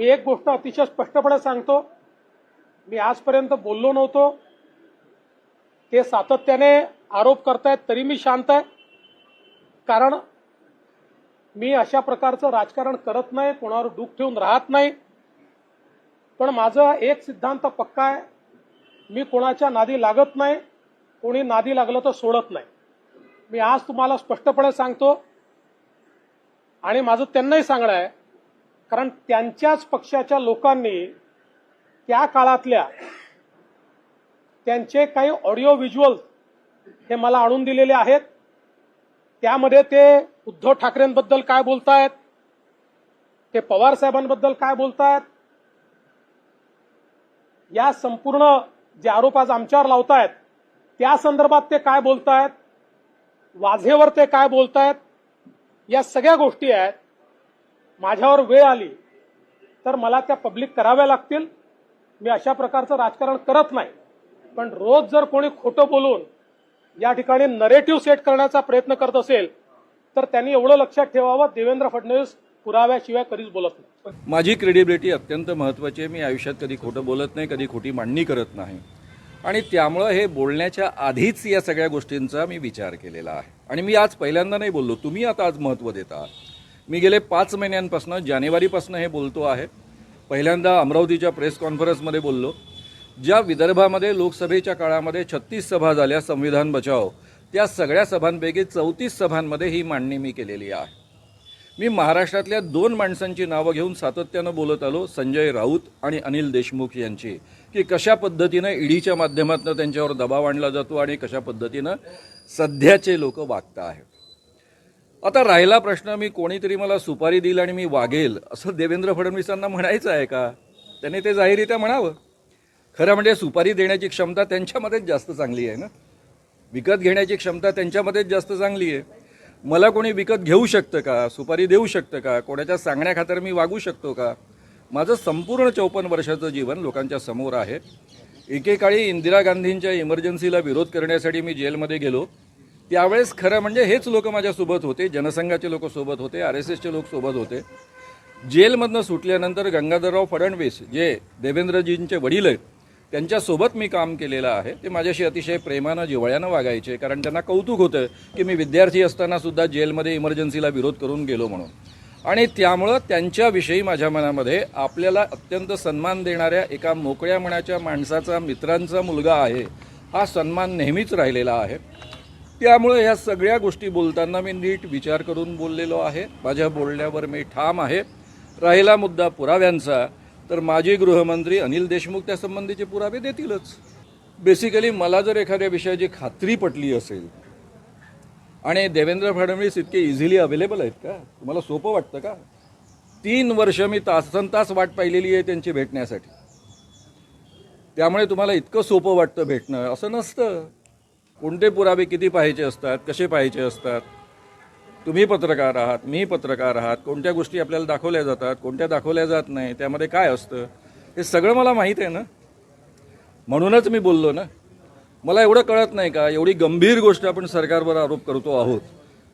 मी एक गोष्ट अतिशय स्पष्टपणे सांगतो. मी आजपर्यंत बोललो नव्हतो. ते सातत्याने आरोप करतायत तरी मी शांत आहे. कारण मी अशा प्रकारचं राजकारण करत नाही कोणावर डूक ठेवून राहत नाही. पण माझा एक सिद्धांत पक्का आहे. मी कोणाच्या नादी लागत नाही कोणी नादी लागलं तर सोडत नाही. मी आज तुम्हाला स्पष्टपणे सांगतो. आणि माझं त्यांनाही सांगणं आहे कारण त्यांच्याच पक्षाच्या लोकांनी त्या काळातल्या त्यांचे काही ऑडिओ व्हिज्युअल हे मला आणून दिलेले आहेत. त्यामध्ये ते उद्धव ठाकरेंबद्दल काय बोलतायत ते पवार साहेबांबद्दल काय बोलतायत या संपूर्ण जे आरोप आज आमच्यावर लावतायत त्या संदर्भात ते काय बोलतायत वाझेवर ते काय बोलतायत या सगळ्या गोष्टी आहेत. माझ्यावर वेळ आली तर मला त्या पब्लिक कराव्या लागतील. मी अशा प्रकारचं राजकारण करत नाही. पण रोज जर कोणी खोटं बोलून या ठिकाणी नरेटिव्ह सेट करण्याचा प्रयत्न करत असेल तर त्यांनी एवढं लक्षात ठेवावं देवेंद्र फडणवीस पुराव्याशिवाय कधीच बोलत नाही. माझी क्रेडिबिलिटी अत्यंत महत्त्वाची आहे. मी आयुष्यात कधी खोटं बोलत नाही कधी खोटी मांडणी करत नाही. आणि त्यामुळं हे बोलण्याच्या आधीच या सगळ्या गोष्टींचा मी विचार केलेला आहे. आणि मी आज पहिल्यांदा नाही बोललो. तुम्ही आता आज महत्त्व देता. आहात मी गेले पाच महिन्यांपासून जानेवारीपासून हे बोलतो आहे. पहिल्यांदा अमरावतीच्या प्रेस कॉन्फरन्समध्ये बोललो. ज्या विदर्भामध्ये लोकसभेच्या काळामध्ये छत्तीस सभा झाल्या संविधान बचाव त्या सगळ्या सभांपैकी चौतीस सभांमध्ये ही मांडणी मी केलेली आहे. मी महाराष्ट्रातल्या दोन माणसांची नावं घेऊन सातत्यानं बोलत आलो संजय राऊत आणि अनिल देशमुख यांची की कशा पद्धतीनं ईडीच्या माध्यमातून त्यांच्यावर दबाव आणला जातो आणि कशा पद्धतीनं सध्याचे लोक वागता आहेत आता राहिला प्रश्न मी कोणीतरी मला सुपारी देईल आणि मी वागेल असं देवेंद्र फडणवीसांना म्हणायचं आहे का? त्यांनी ते जाहीरित्या म्हणावं. खरं म्हणजे सुपारी देण्याची क्षमता त्यांच्यामध्येच जास्त चांगली आहे ना? विकत घेण्याची क्षमता त्यांच्यामध्येच जास्त चांगली आहे. मला कोणी विकत घेऊ शकतं का? सुपारी देऊ शकतं का? कोणाच्या सांगण्याखातर मी वागू शकतो का? माझं संपूर्ण चौपन्न वर्षाचं जीवन लोकांच्या समोर आहे. एकेकाळी इंदिरा गांधींच्या इमर्जन्सीला विरोध करण्यासाठी मी जेलमध्ये गेलो. त्यावेळेस खरं म्हणजे हेच लोक माझ्यासोबत होते जनसंघाचे लोक सोबत होते आर एस एसचे लोक सोबत होते. जेलमधनं सुटल्यानंतर गंगाधरराव फडणवीस जे देवेंद्रजींचे वडील आहेत त्यांच्यासोबत मी काम केलेलं आहे. ते माझ्याशी अतिशय प्रेमानं जिवळ्यानं वागायचे कारण त्यांना कौतुक होतं की मी विद्यार्थी असतानासुद्धा जेलमध्ये इमर्जन्सीला विरोध करून गेलो म्हणून. आणि त्यामुळं त्यांच्याविषयी माझ्या मनामध्ये आपल्याला अत्यंत सन्मान देणाऱ्या एका मोकळ्या मनाच्या माणसाचा मित्रांचा मुलगा आहे हा सन्मान नेहमीच राहिलेला आहे. त्यामुळे ह्या सगळ्या गोष्टी बोलताना मी नीट विचार करून बोललेलो आहे. माझ्या बोलण्यावर मी ठाम आहे. राहिला मुद्दा पुराव्यांचा तर माजी गृहमंत्री अनिल देशमुख त्या संबंधीचे पुरावे देतीलच. बेसिकली मला जर एखाद्या विषयाची खात्री पटली असेल आणि देवेंद्र फडणवीस इतके इझिली अवेलेबल आहेत का? तुम्हाला सोपं वाटतं का? तीन वर्ष मी तासन तास वाट पाहिलेली आहे त्यांची भेटण्यासाठी. त्यामुळे तुम्हाला इतकं सोपं वाटतं भेटणं असं नसतं. कोणते पुरावे किती पाहायचे असतात कसे पाहायचे असतात? तुम्ही पत्रकार आहात मी पत्रकार आहात कोणत्या गोष्टी आपल्याला दाखवल्या जातात कोणत्या दाखवल्या जात नाही त्यामध्ये काय असतं? हे सगळं मला माहीत आहे ना? म्हणूनच मी बोललो ना. मला एवढं कळत नाही का? एवढी गंभीर गोष्ट आपण सरकारवर आरोप करतो आहोत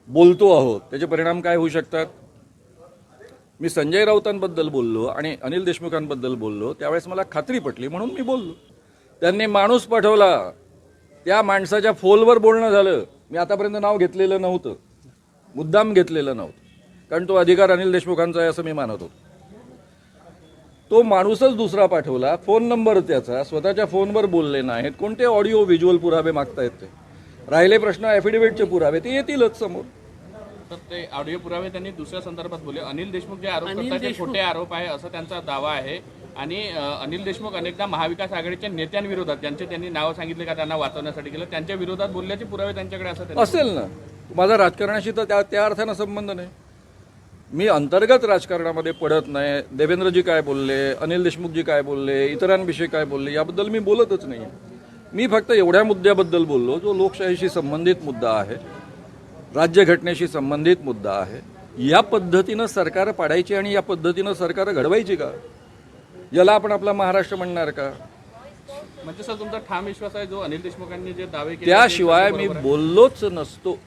बोलतो आहोत. त्याचे परिणाम काय होऊ शकतात? मी संजय राऊतांबद्दल बोललो आणि अनिल देशमुखांबद्दल बोललो. त्यावेळेस मला खात्री पटली म्हणून मी बोललो. त्यांनी माणूस पाठवला. त्या माणसाच्या फोलवर बोलणं झालं. मी आतापर्यंत नाव घेतलेलं नव्हतं. मुद्दाम घेतलेलं नव्हतं. कारण तो अधिकार अनिल देशमुखांचा आहे असं मी मानत होतो. तो माणूसच दुसरा पाठवला. फोन नंबर त्याचा. स्वतःच्या फोनवर बोलले नाहीत. कोणते ऑडिओ व्हिज्युअल पुरावे मागतायत ते राहिले प्रश्न ॲफिडेव्हिटचे पुरावे. ते येतीलच समोर. तर ते ऑडिओ पुरावे त्यांनी दुसऱ्या संदर्भात बोलले. अनिल देशमुख जे आरोप अनिल करतात ते देशमुख- खोटे आरोप आहे असं त्यांचा दावा आहे. आणि अनिल देशमुख अनेकदा महाविकास आघाडीच्या नेत्यांविरोधात ज्यांचे त्यांनी नावं सांगितले का त्यांना वाचवण्यासाठी केलं त्यांच्या विरोधात बोलल्याचे पुरावे त्यांच्याकडे असं असेल ना. माझा राजकारणाशी तर त्या त्या अर्थानं संबंध नाही. मी अंतर्गत राजकारणामध्ये पडत नाही. देवेंद्रजी काय बोलले अनिल देशमुखजी काय बोलले इतरांविषयी काय बोलले याबद्दल मी बोलतच नाही. मी फक्त एवढ्या मुद्द्याबद्दल बोललो जो लोकशाहीशी संबंधित मुद्दा आहे राज्यघटनेशी संबंधित मुद्दा आहे. या पद्धतीनं सरकार पाडायची आणि या पद्धतीनं सरकार घडवायची का? याला आपण आपला महाराष्ट्र म्हणणार का म्हणजे सर तुमचा ठाम विश्वास आहे जो अनिल देशमुखांनी जे दावे केले त्याशिवाय मी? बोललोच नसतो